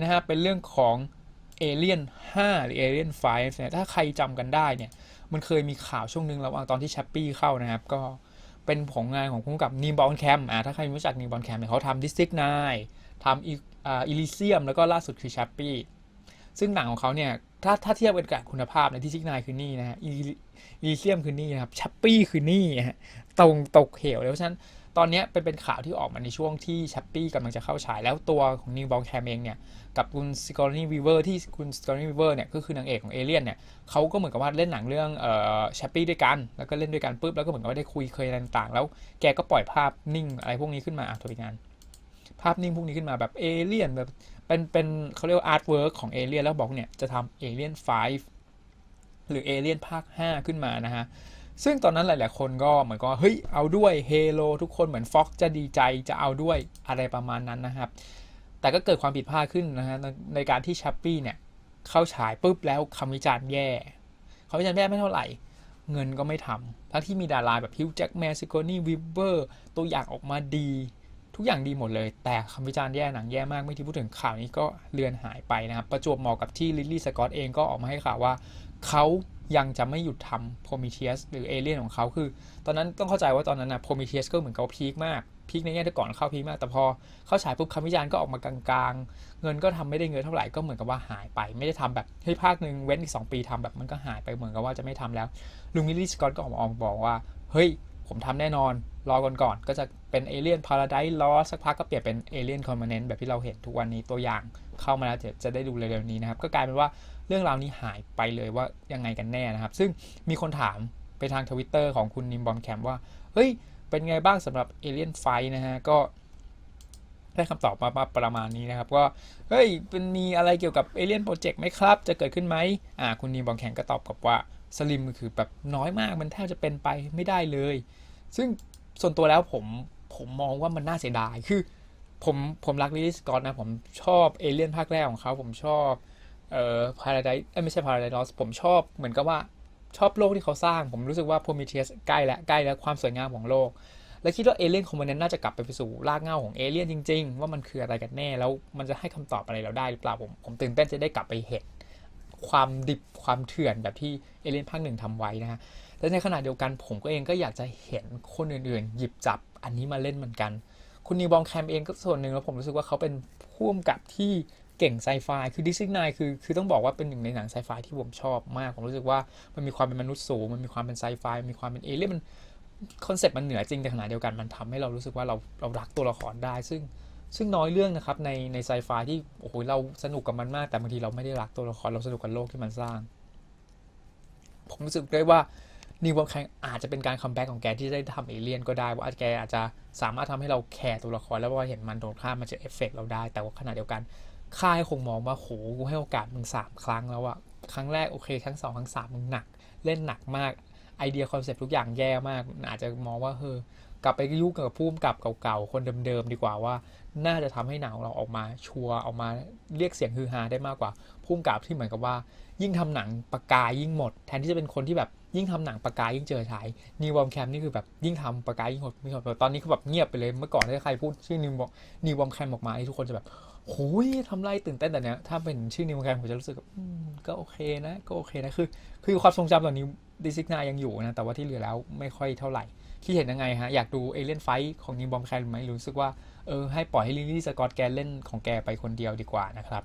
นะฮะเป็นเรื่องของ Alien 5หรือ Alien 5เนี่ยถ้าใครจำกันได้เนี่ยมันเคยมีข่าวช่วงหนึ่งระหว่างตอนที่แชปปี้เข้านะครับ ก็เป็นผลงานของผู้กำกับนีมบอลแคมอ่าถ้าใครรู้จักนีมบอลแคมเนี่ยเขาทำดิสติกนทำอีลิเซียม แล้วก็ล่าสุดคือแชปปี้ซึ่งหนังของเขาเนี่ยถ้าถ้าเทียบกันกับคุณภาพในที่ซิกนายคือนี่นะฮะอีลิเซียมคือนี่นะครับแชปปี้คือนี่ฮะตรงตกเหวแล้วเพราะฉะนั้น ตอนนี้เป็นเป็นข่าวที่ออกมาในช่วงที่ชัปปี้กำลังจะเข้าฉาย แล้วตัวของนิวบอลแคมเองเนี่ยกับคุณสกอร์นี่วีเวอร์ที่คุณสกอร์นี่วีเวอร์เนี่ยก็คือนางเอกของเอเลียนเนี่ยเขาก็เหมือนกับว่าเล่นหนังเรื่องเอ่อชัปปี้ด้วยกันแล้วก็เล่นด้วยกันปุ๊บแล้วก็เหมือนกับว่าได้คุยเคยอะไรต่างๆ แล้วแกก็ปล่อยภาพนิ่งอะไรพวกนี้ขึ้นมาอะตัวงาน ภาพนิ่งพวกนี้ขึ้นมาแบบเอเลียนแบบเป็นเป็นเขาเรียกว่าอาร์ตเวิร์กของเอเลียนแล้วบอกเนี่ยจะทำเอเลียน5หรือเอเลียนภาค 5 ขึ้นมานะฮะ ซึ่งตอนนั้นหลาย ๆ คนก็เหมือนก็เฮ้ยเอาด้วยเฮโ o ทุกคนเหมือนฟ็อกจะดีใจจะเอาด้วยอะไรประมาณนั้นนะครับ แต่ก็เกิดความผิดพลาดขึ้นนะฮะในการที่ชัปปี้เนี่ยเข้าฉายปุ๊บแล้วคำวิจารณ์แย่คำวิจารณ์แย่ไม่เท่าไหร่ เงินก็ไม่ทำทั้งที่มีดาราแบบฮิวแจ็คแมนซิโกนี่วิเบอร์ตัวอย่างออกมาดี ทุกอย่างดีหมดเลย แต่คำวิจารณ์แย่หนังแย่มากไม่ที่พูดถึงข่าวนี้ก็เลือนหายไปนะครับประจวบเหมาะกับที่ลิลลี่สกอตเองก็ออกมาให้ข่าวว่า เขายังจะไม่หยุดทำโพมิเทียสหรือเอเลียนของเขาคือ ตอนนั้นต้องเข้าใจว่าตอนนั้นนะโพมิเทียสก็เหมือนกับพีคมากพีคในแง่ที่ก่อนเข้าพีคมาก แต่พอเข้าฉายปุ๊บคำวิจารณ์ก็ออกมากลางๆ เงินก็ทำไม่ได้เงินเท่าไหร่ก็เหมือนกับว่าหายไป ไม่ได้ทำแบบให้ภาคหนึ่งเว้นอีก2ปีทำแบบมันก็หายไปเหมือนกับว่าจะไม่ทำแล้วลุงมิลลี่สกอตก็ออกมาบอกว่า เฮ้ย ผมทำแน่นอน รอก่อนก่อนก็จะเป็นเอเลียนพาราไดซ์ลอสักพักก็เปลี่ยนเป็นเอเลียนคอมมานเนนต์แบบที่เราเห็นทุกวันนี้ตัวอย่าง เข้ามาแล้วจะได้ดูเร็วๆนี้นะครับ ก็กลายเป็นว่าเรื่องราวนี้หายไปเลยว่ายังไงกันแน่นะครับ ซึ่งมีคนถามไปทางทวิตเตอร์ของคุณนิมบอมแคมว่า เฮ้ย เป็นไงบ้างสำหรับเอเลียนไฟนะฮะ ก็ได้คำตอบมาประมาณนี้นะครับว่าเฮ้ยเป็นมีอะไรเกี่ยวกับเอเลียนโปรเจกต์ไหมครับ จะเกิดขึ้นไหมอ่า คุณนิมบอมแคมก็ตอบกลับว่าสลิมคือแบบน้อยมากมันแทบจะเป็นไปไม่ได้เลย ซึ่งส่วนตัวแล้วผมผมมองว่ามันน่าเสียดายคือ ผมผมรักลิลิสกอตนะ ผมชอบเอเลียนภาคแรกของเขา ผมชอบเอ่อพาราไดซ์ไม่ใช่พาราไดซ์ผมชอบเหมือนกับว่าชอบโลกที่เขาสร้าง ผมรู้สึกว่าโพมิเทียสใกล้แล้วใกล้แล้วความสวยงามของโลก และคิดว่าเอเลียนคอมมานเนนน่าจะกลับไปไปสู่รากเหง้าของเอเลียนจริง ๆ ว่ามันคืออะไรกันแน่ แล้วมันจะให้คำตอบอะไรเราได้หรือเปล่าผมผมตื่นเต้นจะได้กลับไปเห็นความดิบความเถื่อนแบบที่เอเลียนภาคหนึ่งทำไว้นะฮะแต่ในขณะเดียวกันผมก็เองก็อยากจะเห็นคนอื่นๆ หยิบจับอันนี้มาเล่นเหมือนกัน คุณนิวบองแคมเองก็ส่วนหนึ่งแล้วผมรู้สึกว่าเขาเป็นผู้กำกับที่เก่งไซไฟคือดิสนีย์คือคือต้องบอกว่าเป็นหนึ่งในหนังไซไฟที่ผมชอบมาก ผมรู้สึกว่ามันมีความเป็นมนุษย์สูง มันมีความเป็นไซไฟมีความเป็นเอเลี่ยนมันคอนเซ็ปต์มันเหนือจริงแต่ขณะเดียวกันมันทำให้เรารู้สึกว่าเราเรารักตัวละครได้ ซึ่งซึ่งน้อยเรื่องนะครับในในไซไฟที่โอ้โหเราสนุกกับมันมากแต่บางทีเราไม่ได้รักตัวละครเราสนุกกับโลกที่มันสร้าง ผมรู้สึกได้ว่า นิวบอมแคงอาจจะเป็นการคัมแบ็กของแกที่ได้ทำเอเลี่ยนก็ได้ว่าแกอาจจะสามารถทำให้เราแคร์ตัวละครแล้วว่าเห็นมันโดนฆ่ามันจะเอฟเฟกเราได้ แต่ว่าขณะเดียวกันค่ายคงมองว่าโหกูให้โอกาสมึงสามครั้งแล้วอะครั้งแรกโอเค ครั้งสองครั้งสามมึงหนัก เล่นหนักมากไอเดียคอนเซ็ปต์ทุกอย่างแย่มากอาจจะมองว่าเฮ้ กลับไปยุ่งกับผู้กำกับเก่าๆ คนเดิมๆ ดีกว่าว่า น่าจะทำให้หนังเราออกมาชัวร์ออกมาเรียกเสียงฮือฮาได้มากกว่าผู้กำกับที่เหมือนกับว่า ยิ่งทำหนังปากกายิ่งหมด แทนที่จะเป็นคนที่แบบยิ่งทำหนังปากกายิ่งเจอฉายนิววอมแคมนี่คือแบบยิ่งทำปากกายิ่งหดไม่หดตอนนี้คือแบบเงียบไปเลยเมื่อก่อนถ้าใครพูดชื่อนิวนิววอมแคมออกมาทุกคนจะแบบโอ้ยทำไรตื่นเต้นแต่เนี้ยถ้าเป็นชื่อนิววอมแคมผมจะรู้สึกก็โอเคนะก็โอเคนะคือ คือความทรงจำตอนนี้ดิซิกนายังอยู่นะแต่ว่าที่เหลือแล้วไม่ค่อยเท่าไหร่ ที่เห็นยังไงฮะ อยากดูเอเลียนไฟของนิวบอมแคนไหมรู้สึกว่าเออให้ปล่อยให้ลิลลี่สกอตแกเล่นของแกไปคนเดียวดีกว่านะครับ